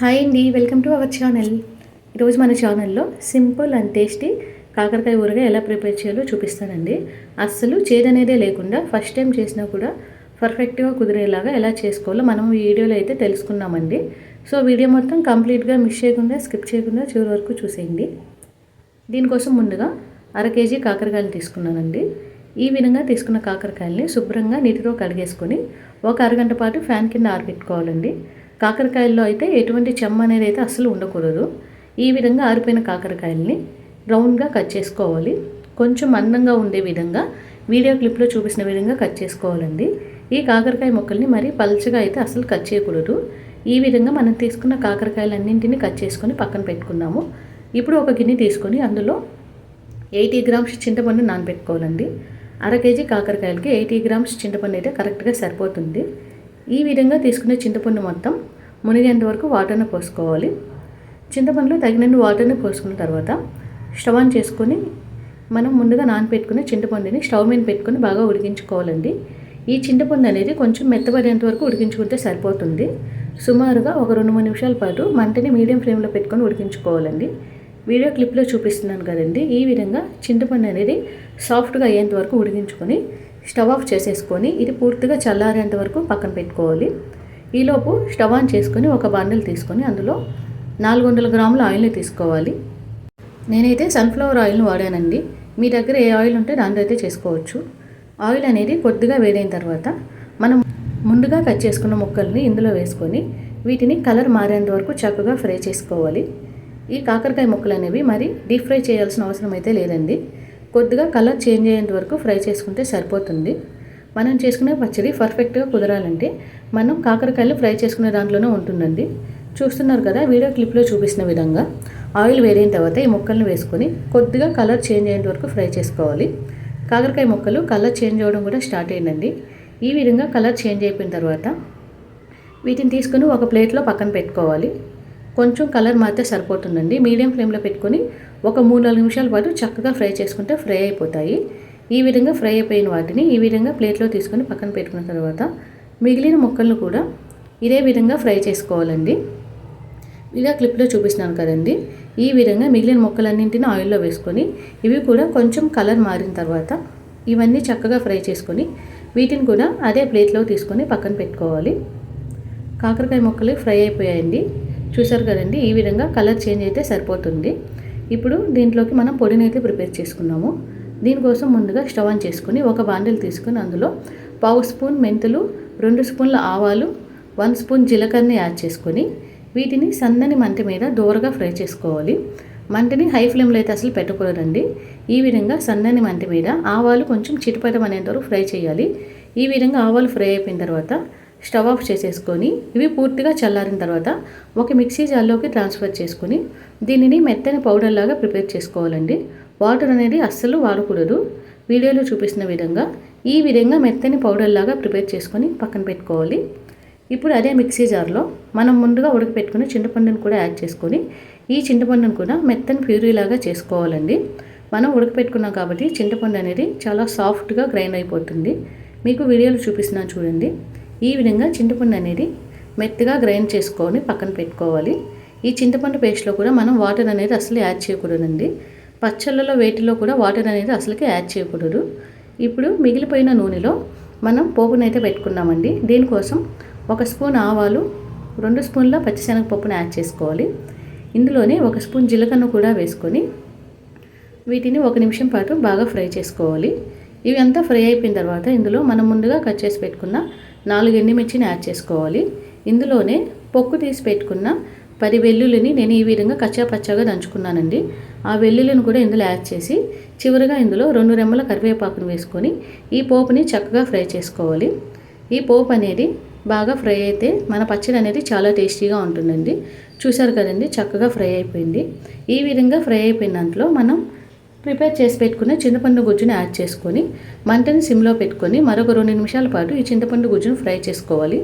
Hi అండి welcome to our channel. ఈరోజు మన ఛానల్లో సింపుల్ అండ్ టేస్టీ కాకరకాయ ఊరగా ఎలా ప్రిపేర్ చేయాలో చూపిస్తానండి. అస్సలు చేదనేదే లేకుండా ఫస్ట్ టైం చేసినా కూడా పర్ఫెక్ట్గా కుదిరేలాగా ఎలా చేసుకోవాలో మనం వీడియోలో అయితే తెలుసుకున్నామండి. సో వీడియో మొత్తం కంప్లీట్గా మిస్ చేయకుండా స్కిప్ చేయకుండా చివరి వరకు చూసేయండి. దీనికోసం ముందుగా అర కేజీ కాకరకాయలు తీసుకున్నానండి. ఈ విధంగా తీసుకున్న కాకరకాయల్ని శుభ్రంగా నీటితో కడిగేసుకొని ఒక అరగంట పాటు ఫ్యాన్ కింద ఆరబెట్టుకోవాలండి. కాకరకాయల్లో అయితే ఎటువంటి చెమ్మ అనేది అయితే అస్సలు ఉండకూడదు. ఈ విధంగా ఆరిపోయిన కాకరకాయల్ని రౌండ్గా కట్ చేసుకోవాలి. కొంచెం అందంగా ఉండే విధంగా వీడియో క్లిప్లో చూపించిన విధంగా కట్ చేసుకోవాలండి. ఈ కాకరకాయ మొక్కల్ని మరీ పల్చగా అయితే అసలు కట్ చేయకూడదు. ఈ విధంగా మనం తీసుకున్న కాకరకాయలన్నింటినీ కట్ చేసుకొని పక్కన పెట్టుకున్నాము ఇప్పుడు ఒక గిన్నె తీసుకొని అందులో ఎయిటీ గ్రామ్స్ చింతపండు నానబెట్టుకోవాలండి. అర కేజీ కాకరకాయలకి ఎయిటీ గ్రామ్స్ చింతపండు అయితే కరెక్ట్గా సరిపోతుంది. ఈ విధంగా తీసుకునే చింతపండు మొత్తం మునిగేంత వరకు వాటర్ని పోసుకోవాలి. చింతపండులో తగినన్ని వాటర్ని పోసుకున్న తర్వాత స్టవ్ ఆన్ చేసుకొని మనం ముందుగా నానబెట్టుకునే చింతపండుని స్టవ్ మీద పెట్టుకుని బాగా ఉడికించుకోవాలండి. ఈ చింతపండు అనేది కొంచెం మెత్తబడేంత వరకు ఉడికించుకుంటే సరిపోతుంది. సుమారుగా ఒక రెండు మూడు నిమిషాల పాటు మంటని మీడియం ఫ్లేమ్లో పెట్టుకొని ఉడికించుకోవాలండి. వీడియో క్లిప్లో చూపిస్తున్నాను కదండి. ఈ విధంగా చింతపండు అనేది సాఫ్ట్గా అయ్యేంత వరకు ఉడికించుకొని స్టవ్ ఆఫ్ చేసేసుకొని ఇది పూర్తిగా చల్లారేంత వరకు పక్కన పెట్టుకోవాలి. ఈలోపు స్టవ్ ఆన్ చేసుకొని ఒక బండిల్ తీసుకొని అందులో నాలుగు వందల గ్రాముల ఆయిల్ని తీసుకోవాలి. నేనైతే సన్ఫ్లవర్ ఆయిల్ని వాడానండి. మీ దగ్గర ఏ ఆయిల్ ఉంటే దాంట్లో అయితే చేసుకోవచ్చు. ఆయిల్ అనేది కొద్దిగా వేడైన తర్వాత మనం ముందుగా కట్ చేసుకున్న ముక్కల్ని ఇందులో వేసుకొని వీటిని కలర్ మారేంత వరకు చక్కగా ఫ్రై చేసుకోవాలి. ఈ కాకరకాయ ముక్కలు అనేవి మరి డీప్ ఫ్రై చేయాల్సిన అవసరం అయితే లేదండి. కొద్దిగా కలర్ చేంజ్ అయ్యేంత వరకు ఫ్రై చేసుకుంటే సరిపోతుంది. మనం చేసుకునే పచ్చడి పర్ఫెక్ట్గా కుదరాలంటే మనం కాకరకాయలు ఫ్రై చేసుకునే దాంట్లోనే ఉంటుందండి. చూస్తున్నారు కదా వీడియో క్లిప్లో చూపిస్తున్న విధంగా ఆయిల్ వేరైన తర్వాత ఈ ముక్కలను వేసుకొని కొద్దిగా కలర్ చేంజ్ అయ్యేంత వరకు ఫ్రై చేసుకోవాలి. కాకరకాయ ముక్కలు కలర్ చేంజ్ అవ్వడం కూడా స్టార్ట్ అయ్యిందండి. ఈ విధంగా కలర్ చేంజ్ అయిపోయిన తర్వాత వీటిని తీసుకుని ఒక ప్లేట్లో పక్కన పెట్టుకోవాలి. కొంచెం కలర్ మారితే సరిపోతుందండి. మీడియం ఫ్లేమ్లో పెట్టుకొని ఒక మూడు నాలుగు నిమిషాల పాటు చక్కగా ఫ్రై చేసుకుంటే ఫ్రై అయిపోతాయి. ఈ విధంగా ఫ్రై అయిపోయిన వాటిని ఈ విధంగా ప్లేట్లో తీసుకొని పక్కన పెట్టుకున్న తర్వాత మిగిలిన ముక్కలను కూడా ఇదే విధంగా ఫ్రై చేసుకోవాలండి. ఇలా క్లిప్లో చూపిస్తున్నాను కదండి. ఈ విధంగా మిగిలిన ముక్కలన్నింటిని ఆయిల్లో వేసుకొని ఇవి కూడా కొంచెం కలర్ మారిన తర్వాత ఇవన్నీ చక్కగా ఫ్రై చేసుకొని వీటిని కూడా అదే ప్లేట్లో తీసుకొని పక్కన పెట్టుకోవాలి. కాకరకాయ ముక్కలు ఫ్రై అయిపోయాయండి. చూసారు కదండి ఈ విధంగా కలర్ చేంజ్ అయితే సరిపోతుంది. ఇప్పుడు దీంట్లోకి మనం పొడిని అయితే ప్రిపేర్ చేసుకున్నాము. దీనికోసం ముందుగా స్టవ్ ఆన్ చేసుకుని ఒక బాండిల్ తీసుకొని అందులో పావు స్పూన్ మెంతులు రెండు స్పూన్ల ఆవాలు వన్ స్పూన్ జీలకర్రని యాడ్ చేసుకొని వీటిని సన్నని మంట మీద దూరగా ఫ్రై చేసుకోవాలి. మంటని హై ఫ్లేమ్లో అయితే అసలు పెట్టకూడదండి ఈ విధంగా సన్నని మంట మీద ఆవాలు కొంచెం చిటిపటం అనేంతవరకు ఫ్రై చేయాలి. ఈ విధంగా ఆవాలు ఫ్రై అయిపోయిన తర్వాత స్టవ్ ఆఫ్ చేసేసుకొని ఇవి పూర్తిగా చల్లారిన తర్వాత ఒక మిక్సీ జార్లోకి ట్రాన్స్ఫర్ చేసుకొని దీనిని మెత్తని పౌడర్ లాగా ప్రిపేర్ చేసుకోవాలండి. వాటర్ అనేది అస్సలు వాడకూడదు. వీడియోలో చూపిస్తున్న విధంగా ఈ విధంగా మెత్తని పౌడర్ లాగా ప్రిపేర్ చేసుకొని పక్కన పెట్టుకోవాలి. ఇప్పుడు అదే మిక్సీ జార్లో మనం ముందుగా ఉడకపెట్టుకుని చింతపండును కూడా యాడ్ చేసుకొని ఈ చింతపండును కూడా మెత్తని ప్యూరీ లాగా చేసుకోవాలండి. మనం ఉడకపెట్టుకున్నాం కాబట్టి చింతపండు అనేది చాలా సాఫ్ట్గా గ్రైండ్ అయిపోతుంది. మీకు వీడియోలో చూపిస్తున్నాను చూడండి. ఈ విధంగా చింతపండు అనేది మెత్తగా గ్రైండ్ చేసుకొని పక్కన పెట్టుకోవాలి. ఈ చింతపండు పేస్ట్లో కూడా మనం వాటర్ అనేది అసలు యాడ్ చేయకూడదండి. పచ్చళ్ళలో వేటిలో కూడా వాటర్ అనేది అసలుకి యాడ్ చేయకూడదు. ఇప్పుడు మిగిలిపోయిన నూనెలో మనం పోపునైతే పెట్టుకున్నామండి. దీనికోసం ఒక స్పూన్ ఆవాలు రెండు స్పూన్ల పచ్చిశనగపప్పును యాడ్ చేసుకోవాలి. ఇందులోనే ఒక స్పూన్ జీలకర్ర కూడా వేసుకొని వీటిని ఒక నిమిషం పాటు బాగా ఫ్రై చేసుకోవాలి. ఇవి అంతా ఫ్రై అయిపోయిన తర్వాత ఇందులో మనం ముందుగా కట్ చేసి పెట్టుకున్న నాలుగు ఎండుమిర్చిని యాడ్ చేసుకోవాలి. ఇందులోనే పొక్కు తీసి పెట్టుకున్న పది వెల్లుల్లిని నేను ఈ విధంగా కచ్చాపచ్చాగా దంచుకున్నానండి. ఆ వెల్లుల్లిని కూడా ఇందులో యాడ్ చేసి చివరిగా ఇందులో రెండు రెమ్మల కరివేపాకును వేసుకొని ఈ పోపుని చక్కగా ఫ్రై చేసుకోవాలి. ఈ పోపు అనేది బాగా ఫ్రై అయితే మన పచ్చడి అనేది చాలా టేస్టీగా ఉంటుందండి. చూసారు కదండి చక్కగా ఫ్రై అయిపోయింది. ఈ విధంగా ఫ్రై అయిపోయిన దాంట్లో మనం ప్రిపేర్ చేసి పెట్టుకున్న చింతపండు గుజ్జుని యాడ్ చేసుకొని మంటని సిమ్లో పెట్టుకొని మరొక రెండు నిమిషాల పాటు ఈ చింతపండు గుజ్జును ఫ్రై చేసుకోవాలి.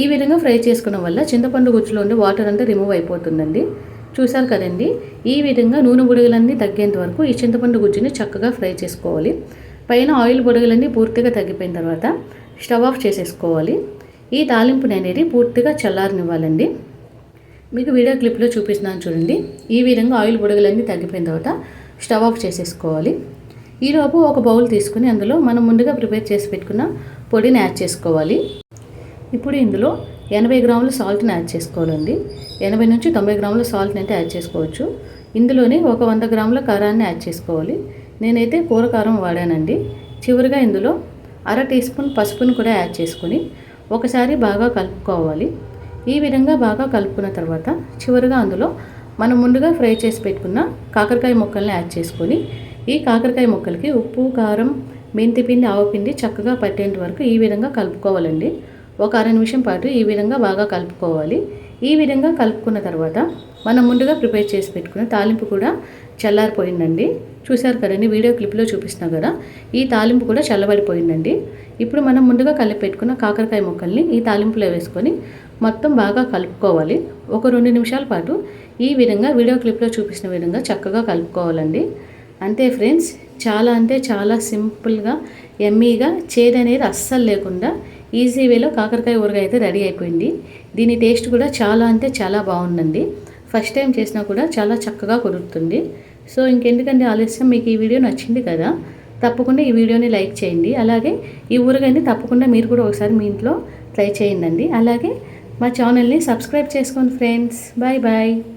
ఈ విధంగా ఫ్రై చేసుకోవడం వల్ల చింతపండు గుజ్జులో ఉండే వాటర్ అంతా రిమూవ్ అయిపోతుందండి. చూసారు కదండి? ఈ విధంగా నూనె బుడగలన్నీ తగ్గేంత వరకు ఈ చింతపండు గుజ్జుని చక్కగా ఫ్రై చేసుకోవాలి. పైన ఆయిల్ బుడగలన్నీ పూర్తిగా తగ్గిపోయిన తర్వాత స్టవ్ ఆఫ్ చేసేసుకోవాలి. ఈ తాలింపుని అనేది పూర్తిగా చల్లారనివ్వాలండి. మీకు వీడియో క్లిప్లో చూపిస్తున్నాను చూడండి. ఈ విధంగా ఆయిల్ బుడగలన్నీ తగ్గిపోయిన తర్వాత స్టవ్ ఆఫ్ చేసేసుకోవాలి. ఈలోపు ఒక బౌల్ తీసుకుని అందులో మనం ముందుగా ప్రిపేర్ చేసి పెట్టుకున్న పొడిని యాడ్ చేసుకోవాలి. ఇప్పుడు ఇందులో ఎనభై గ్రాముల సాల్ట్ని యాడ్ చేసుకోవాలండి. ఎనభై నుంచి తొంభై గ్రాముల సాల్ట్ని అయితే యాడ్ చేసుకోవచ్చు. ఇందులోనే ఒక వంద గ్రాముల కారాన్ని యాడ్ చేసుకోవాలి. నేనైతే కూర కారం వాడానండి. చివరిగా ఇందులో అర టీ స్పూన్ పసుపును కూడా యాడ్ చేసుకొని ఒకసారి బాగా కలుపుకోవాలి. ఈ విధంగా బాగా కలుపుకున్న తర్వాత చివరిగా అందులో మనం ముందుగా ఫ్రై చేసి పెట్టుకున్న కాకరకాయ ముక్కల్ని యాడ్ చేసుకొని ఈ కాకరకాయ ముక్కలకి ఉప్పు కారం మెంతి పిండి ఆవపిండి చక్కగా పట్టేంత వరకు ఈ విధంగా కలుపుకోవాలండి. ఒక అర నిమిషం పాటు ఈ విధంగా బాగా కలుపుకోవాలి. ఈ విధంగా కలుపుకున్న తర్వాత మనం ముందుగా ప్రిపేర్ చేసి పెట్టుకున్న తాలింపు కూడా చల్లారిపోయిందండి. చూశారు కదండి వీడియో క్లిప్లో చూపిస్తున్నా కదా ఈ తాలింపు కూడా చల్లబడిపోయిందండి. ఇప్పుడు మనం ముందుగా కలిపి పెట్టుకున్న కాకరకాయ ముక్కల్ని ఈ తాలింపులో వేసుకొని మొత్తం బాగా కలుపుకోవాలి. ఒక రెండు నిమిషాల పాటు ఈ విధంగా వీడియో క్లిప్లో చూపించిన విధంగా చక్కగా కలుపుకోవాలండి. అంతే ఫ్రెండ్స్ చాలా అంటే చాలా సింపుల్గా ఎమ్మీగా చేదు అనేది అస్సలు లేకుండా ఈజీ వేలో కాకరకాయ ఊరగాయ అయితే రెడీ అయిపోయింది. దీని టేస్ట్ కూడా చాలా అంటే చాలా బాగుందండి. ఫస్ట్ టైం చేసినా కూడా చాలా చక్కగా కుదురుతుంది. సో ఇంకెందుకంటే ఆలస్యం? మీకు ఈ వీడియో నచ్చింది కదా? తప్పకుండా ఈ వీడియోని లైక్ చేయండి. అలాగే ఈ ఊరగాయని తప్పకుండా మీరు కూడా ఒకసారి మీ ఇంట్లో ట్రై చేయండి అలాగే మా ఛానల్ని సబ్స్క్రైబ్ చేసుకోండి ఫ్రెండ్స్. Bye bye.